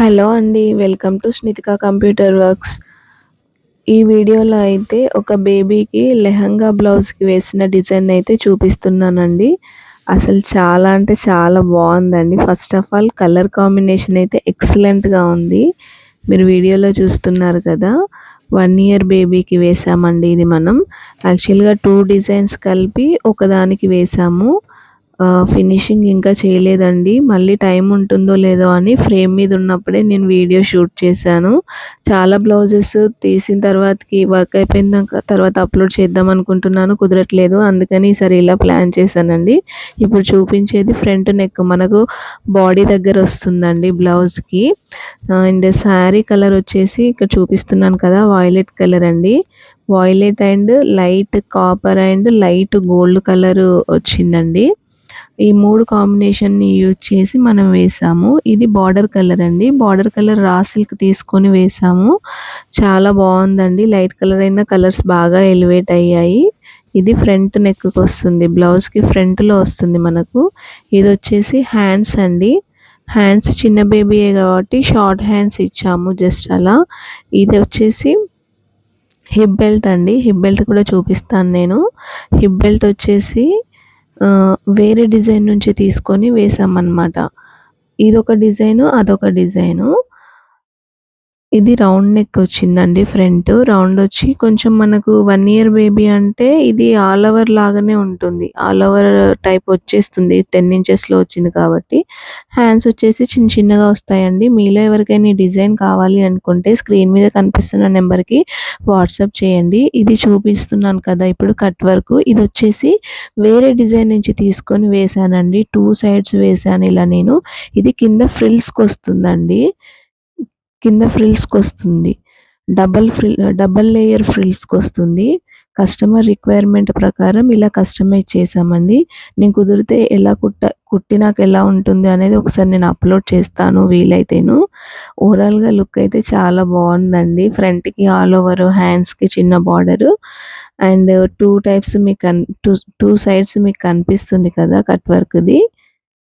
Hello అండి welcome to Snithika computer works. ఈ వీడియోలో అయితే ఒక బేబీకి లెహంగా బ్లౌజ్కి వేసిన డిజైన్ అయితే చూపిస్తున్నానండి. అసలు చాలా అంటే చాలా బాగుందండి. First of all colour combination అయితే ఎక్సలెంట్గా ఉంది. మీరు వీడియోలో చూస్తున్నారు కదా వన్ ఇయర్ బేబీకి వేసామండి ఇది మనం. యాక్చువల్గా టూ డిజైన్స్ కలిపి ఒకదానికి వేసాము. ఫినిషింగ్ ఇంకా చేయలేదండి. మళ్ళీ టైం ఉంటుందో లేదో అని ఫ్రేమ్ మీద ఉన్నప్పుడే నేను వీడియో షూట్ చేశాను. చాలా బ్లౌజెస్ తీసిన తర్వాతకి వర్క్ అయిపోయిన తర్వాత అప్లోడ్ చేద్దాం అనుకుంటున్నాను. కుదరట్లేదు. అందుకని ఈసారి ఇలా ప్లాన్ చేశానండి. ఇప్పుడు చూపించేది ఫ్రంట్ నెక్ మనకు బాడీ దగ్గర వస్తుందండి బ్లౌజ్కి అండ్ శారీ కలర్ వచ్చేసి ఇక్కడ చూపిస్తున్నాను కదా వాయిలెట్ కలర్ అండి. Violet and light copper and light gold colour వచ్చిందండి. ఈ మూడు కాంబినేషన్ని యూజ్ చేసి మనం వేసాము. ఇది బార్డర్ కలర్ అండి. బార్డర్ కలర్ రా సిల్క్ తీసుకొని వేసాము. చాలా బాగుందండి. లైట్ కలర్ అయిన కలర్స్ బాగా ఎలివేట్ అయ్యాయి. ఇది ఫ్రంట్ నెక్కి వస్తుంది. బ్లౌజ్కి ఫ్రంట్లో వస్తుంది మనకు. ఇది వచ్చేసి హ్యాండ్స్ అండి. హ్యాండ్స్ చిన్న బేబీయే కాబట్టి షార్ట్ హ్యాండ్స్ ఇచ్చాము జస్ట్ అలా. ఇది వచ్చేసి హిప్ బెల్ట్ అండి. హిప్ బెల్ట్ కూడా చూపిస్తాను నేను. హిప్ బెల్ట్ వచ్చేసి వేరే డిజైన్ నుంచి తీసుకొని వేసామన్నమాట. ఇదొక డిజైను అదొక డిజైను. ఇది రౌండ్ నెక్ వచ్చిందండి ఫ్రంట్. రౌండ్ వచ్చి కొంచెం మనకు వన్ ఇయర్ బేబీ అంటే ఇది ఆల్ ఓవర్ లాగానే ఉంటుంది. ఆల్ ఓవర్ టైప్ వచ్చేస్తుంది. టెన్ ఇంచెస్లో వచ్చింది కాబట్టి. హ్యాండ్స్ వచ్చేసి చిన్న చిన్నగా వస్తాయండి. మీలో ఎవరికైనా ఈ డిజైన్ కావాలి అనుకుంటే స్క్రీన్ మీద కనిపిస్తున్న నెంబర్కి వాట్సాప్ చేయండి. ఇది చూపిస్తున్నాను కదా ఇప్పుడు కట్ వర్క్. ఇది వచ్చేసి వేరే డిజైన్ నుంచి తీసుకొని వేశానండి. టూ సైడ్స్ వేసాను ఇలా నేను. ఇది కింద ఫ్రిల్స్కి వస్తుందండి. కింద ఫ్రిల్స్కి వస్తుంది డబల్ ఫ్రిల్ డబల్ లేయర్ ఫ్రిల్స్కి వస్తుంది కస్టమర్ రిక్వైర్మెంట్ ప్రకారం ఇలా కస్టమైజ్ చేసామండి నేను కుదిరితే ఎలా కుట్ట కుట్టినాక ఎలా ఉంటుంది అనేది ఒకసారి నేను అప్లోడ్ చేస్తాను వీలైతేను. ఓవరాల్గా లుక్ అయితే చాలా బాగుందండి. ఫ్రంట్కి ఆల్ ఓవర్ హ్యాండ్స్కి చిన్న బార్డరు. అండ్ టూ టైప్స్ మీకు కన్ టూ టూ సైడ్స్ మీకు కనిపిస్తుంది కదా కట్ వర్క్ది.